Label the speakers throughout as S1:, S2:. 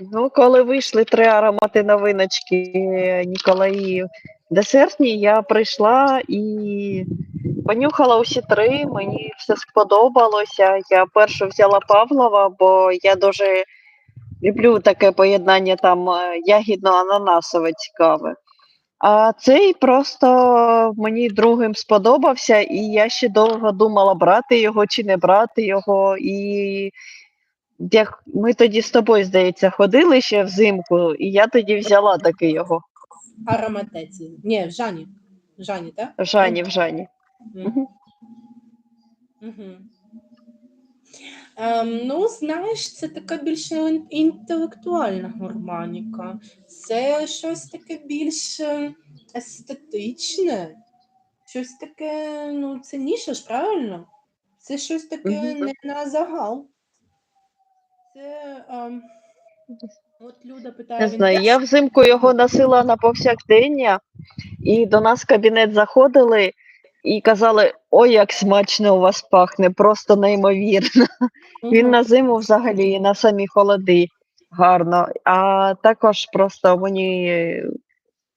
S1: Ну, коли вийшли три аромати новиночки е, Ніколаї десертні, я прийшла і понюхала усі три. Мені все сподобалося. Я першу взяла Павлова, бо я дуже люблю таке поєднання там е, ягідно-ананасове цікаве. А цей просто мені другим сподобався, і я ще довго думала, брати його чи не брати його. І як ми тоді з тобою, здається, ходили ще взимку, і я тоді взяла таки його
S2: Ароматеці. Ні, в Жані. В Жані, так?
S1: в Жані в Жані.
S2: Мгм. Мгм. Ем, ну, знаєш, це така більш інтелектуальна гурманіка. Це щось таке більш е, естетичне, щось таке, ну, це ніша ж, правильно? Це щось таке
S1: Мгм.
S2: не на загал. Це ем, от Люда питає,
S1: Не знаю, я взимку його носила на повсякдення, і до нас в кабінет заходили і казали: ой, як смачно у вас пахне, просто неймовірно. Він на зиму взагалі на самі холоди гарно. А також просто мені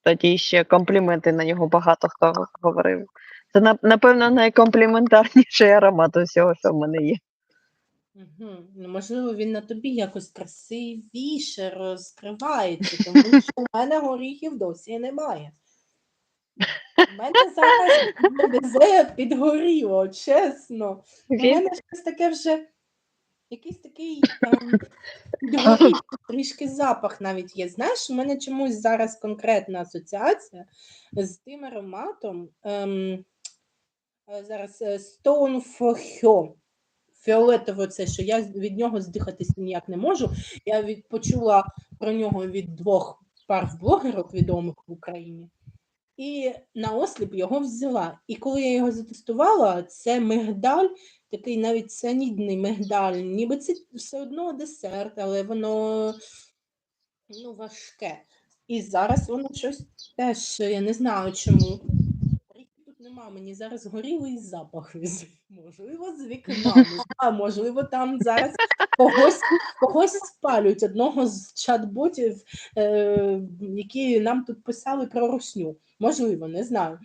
S1: тоді ще компліменти на нього багато хто говорив. Це напевно найкомпліментарніший аромат усього, що в мене є.
S2: Ну, можливо, він на тобі якось красивіше розкривається, тому що у мене горіхів досі немає. У мене зараз безе підгоріло, чесно. У мене щось таке вже якийсь такий ем, підгорів, трішки запах навіть є. Знаєш, у мене чомусь зараз конкретна асоціація з тим ароматом. Ем, е, зараз е, Stone for Her. Фіолетово це, що я від нього здихатись ніяк не можу. Я від, почула про нього від двох пар блогерок відомих в Україні. І на осліп його взяла. І коли я його затестувала, це мигдаль, такий навіть цианідний мигдаль, ніби це все одно десерт, але воно ну, важке. І зараз воно щось теж, я не знаю чому. Тут нема, мені зараз горілий запах візит. Можливо, з вікна. можливо, там зараз когось, когось спалюють одного з чат-ботів, е, які нам тут писали про русню. Можливо, не знаю.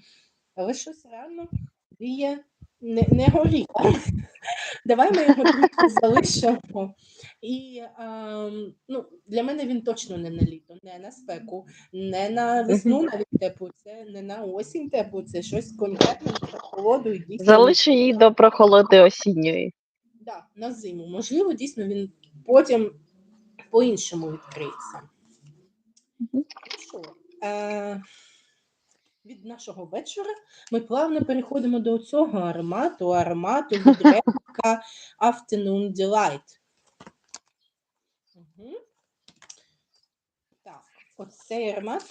S2: Але щось реально діє не, не горіхом. Давай ми його залишимо. І ем, ну, для мене він точно не на літо, не на спеку, не на весну навіть теплу, це не на осінь теплу, це щось конкретне про холоду і дійсно
S1: залиши її до прохолоди осінньої.
S2: да, на зиму. Можливо, дійсно він потім по-іншому відкриється. Що, е, від нашого вечора ми плавно переходимо до цього аромату, аромату від Репка Afternoon Delight. Угу. Так, оцей аромат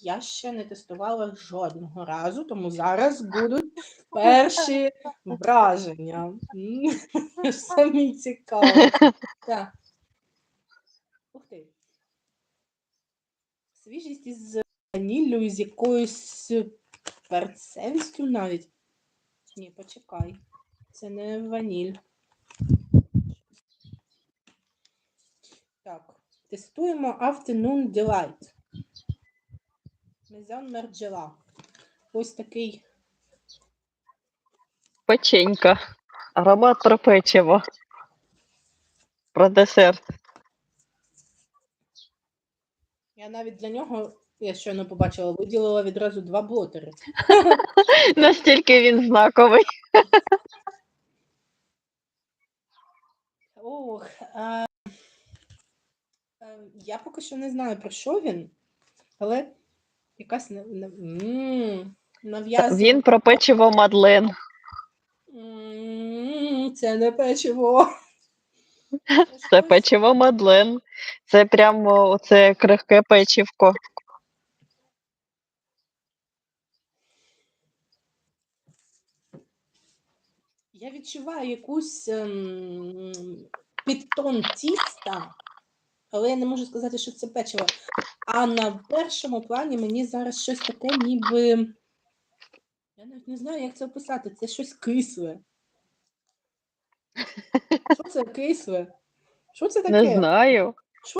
S2: я ще не тестувала жодного разу, тому зараз будуть перші враження. Самі цікаво. Так. Ух ти. Свіжість із ваніллю, з якоюсь перцевістю навіть. Ні, почекай. Це не ваніль. Так, тестуємо Afternoon Delight. Maison Margiela. Ось такий
S1: Печенька. Аромат про печиво. Про десерт.
S2: Я навіть для нього, я щойно побачила, виділила відразу два блотери.
S1: Настільки він знаковий.
S2: Ох, а, е, я поки що не знаю, про що він, але якась нав'язана.
S1: Він про печиво Мадлен.
S2: Це не печиво.
S1: Це печиво Мадлен. Це прямо оце крихке печивко.
S2: Я відчуваю якусь ем, підтон тіста, але я не можу сказати, що це печиво. А на першому плані мені зараз щось таке, ніби. Я навіть не знаю, як це описати. Це щось кисле. Що це кисле? Що це таке?
S1: Не знаю.